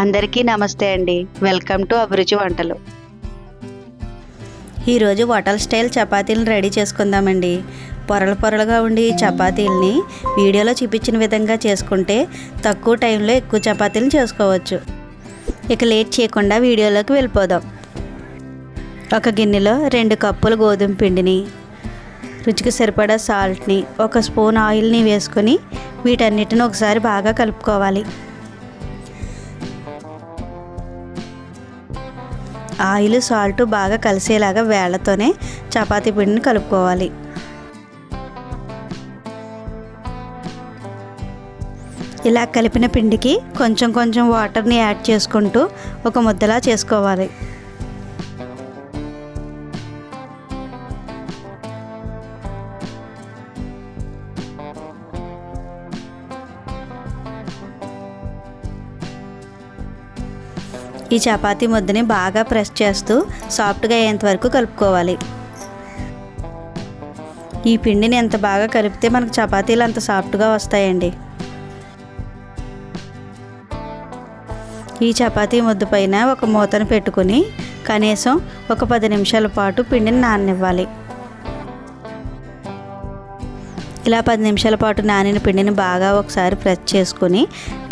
అందరికీ నమస్తే అండి. వెల్కమ్ టు అభిరుచి వంటలు. ఈరోజు హోటల్ స్టైల్ చపాతీలను రెడీ చేసుకుందామండి. పొరలు పొరలుగా ఉండి ఈ చపాతీలని వీడియోలో చూపించిన విధంగా చేసుకుంటే తక్కువ టైంలో ఎక్కువ చపాతీలను చేసుకోవచ్చు. ఇక లేట్ చేయకుండా వీడియోలోకి వెళ్ళిపోదాం. ఒక గిన్నెలో రెండు కప్పుల గోధుమ పిండిని రుచికి సరిపడా సాల్ట్ని ఒక స్పూన్ ఆయిల్ని వేసుకొని వీటన్నిటిని ఒకసారి బాగా కలుపుకోవాలి. ఆయిల్ సాల్ట్ బాగా కలిసేలాగా వేళ్ళతోనే చపాతీ పిండిని కలుపుకోవాలి. ఇలా కలిపిన పిండికి కొంచెం కొంచెం వాటర్ని యాడ్ చేసుకుంటూ ఒక ముద్దలా చేసుకోవాలి. ఈ చపాతీ ముద్దని బాగా ప్రెస్ చేస్తూ సాఫ్ట్గా అయ్యేంత వరకు కలుపుకోవాలి. ఈ పిండిని ఎంత బాగా కలిపితే మనకు చపాతీలు అంత సాఫ్ట్గా వస్తాయండి. ఈ చపాతీ ముద్ద పైన ఒక మూతను పెట్టుకుని కనీసం ఒక పది నిమిషాల పాటు పిండిని నాననివ్వాలి. ఇలా పది నిమిషాల పాటు నానిన పిండిని బాగా ఒకసారి ప్రెస్ చేసుకుని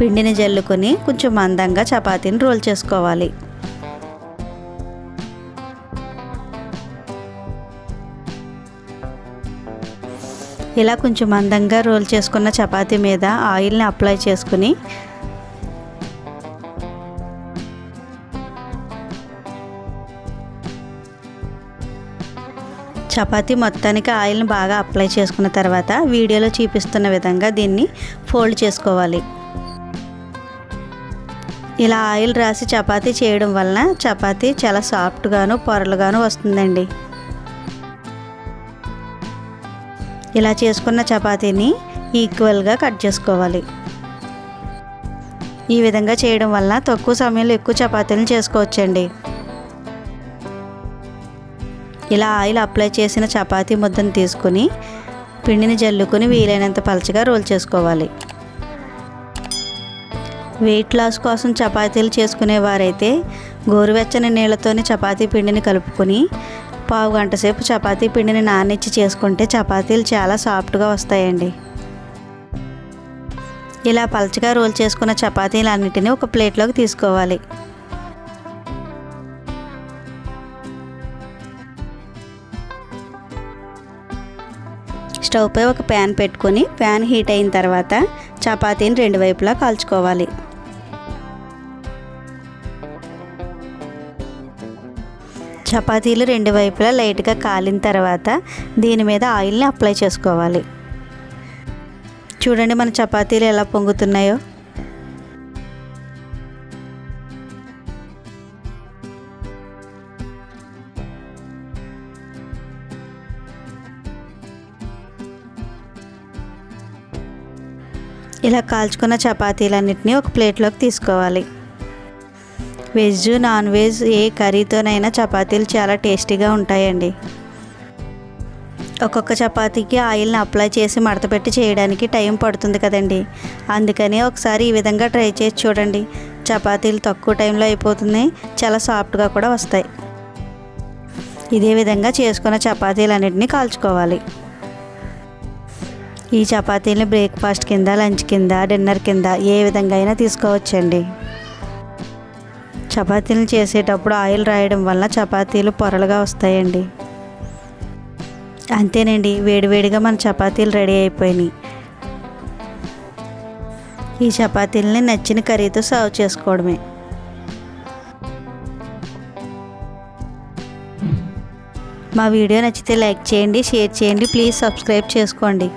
పిండిని జల్లుకొని కొంచెం మందంగా చపాతీని రోల్ చేసుకోవాలి. ఇలా కొంచెం మందంగా రోల్ చేసుకున్న చపాతీ మీద ఆయిల్ని అప్లై చేసుకుని చపాతీ మొత్తానికి ఆయిల్ని బాగా అప్లై చేసుకున్న తర్వాత వీడియోలో చూపిస్తున్న విధంగా దీన్ని ఫోల్డ్ చేసుకోవాలి. ఇలా ఆయిల్ రాసి చపాతీ చేయడం వలన చపాతీ చాలా సాఫ్ట్గాను పొరలుగాను వస్తుందండి. ఇలా చేసుకున్న చపాతీని ఈక్వల్గా కట్ చేసుకోవాలి. ఈ విధంగా చేయడం వల్ల తక్కువ సమయంలో ఎక్కువ చపాతీలను చేసుకోవచ్చండి. ఇలా ఆయిల్ అప్లై చేసిన చపాతీ ముద్దను తీసుకుని పిండిని జల్లుకొని వీలైనంత పలచగా రోల్ చేసుకోవాలి. వెయిట్ లాస్ కోసం చపాతీలు చేసుకునేవారైతే గోరువెచ్చని నీళ్ళతోని చపాతీ పిండిని కలుపుకొని పావు గంట సేపు చపాతీ పిండిని నానిచ్చి చేసుకుంటే చపాతీలు చాలా సాఫ్ట్గా వస్తాయండి. ఇలా పలచగా రోల్ చేసుకున్న చపాతీలు చపాతీలన్నిటిని ఒక ప్లేట్లోకి తీసుకోవాలి. స్టవ్పై ఒక ప్యాన్ పెట్టుకొని ప్యాన్ హీట్ అయిన తర్వాత చపాతీని రెండు వైపులా కాల్చుకోవాలి. చపాతీలు రెండు వైపులా లైట్గా కాలిన తర్వాత దీని మీద ఆయిల్ని అప్లై చేసుకోవాలి. చూడండి మన చపాతీలు ఎలా పొంగుతున్నాయో. ఇలా కాల్చుకున్న చపాతీలన్నింటినీ ఒక ప్లేట్లోకి తీసుకోవాలి. వెజ్ నాన్ వెజ్ ఏ కర్రీతోనైనా చపాతీలు చాలా టేస్టీగా ఉంటాయండి. ఒక్కొక్క చపాతీకి ఆయిల్ని అప్లై చేసి మడతపెట్టి చేయడానికి టైం పడుతుంది కదండి. అందుకని ఒకసారి ఈ విధంగా ట్రై చేసి చూడండి. చపాతీలు తక్కువ టైంలో అయిపోతున్నాయి చాలా సాఫ్ట్గా కూడా వస్తాయి. ఇదే విధంగా చేసుకున్న చపాతీలన్నింటినీ కాల్చుకోవాలి. ఈ చపాతీని బ్రేక్ఫాస్ట్ కింద లంచ్ కింద డిన్నర్ కింద ఏ విధంగా అయినా తీసుకోవచ్చండి. చపాతీలు చేసేటప్పుడు ఆయిల్ రాయడం వల్ల చపాతీలు పొరలుగా వస్తాయండి. అంతేనండి వేడివేడిగా మన చపాతీలు రెడీ అయిపోయినాయి. ఈ చపాతీలని నచ్చిన కర్రీతో సర్వ్ చేసుకోవడమే. మా వీడియో నచ్చితే లైక్ చేయండి షేర్ చేయండి ప్లీజ్ సబ్స్క్రైబ్ చేసుకోండి.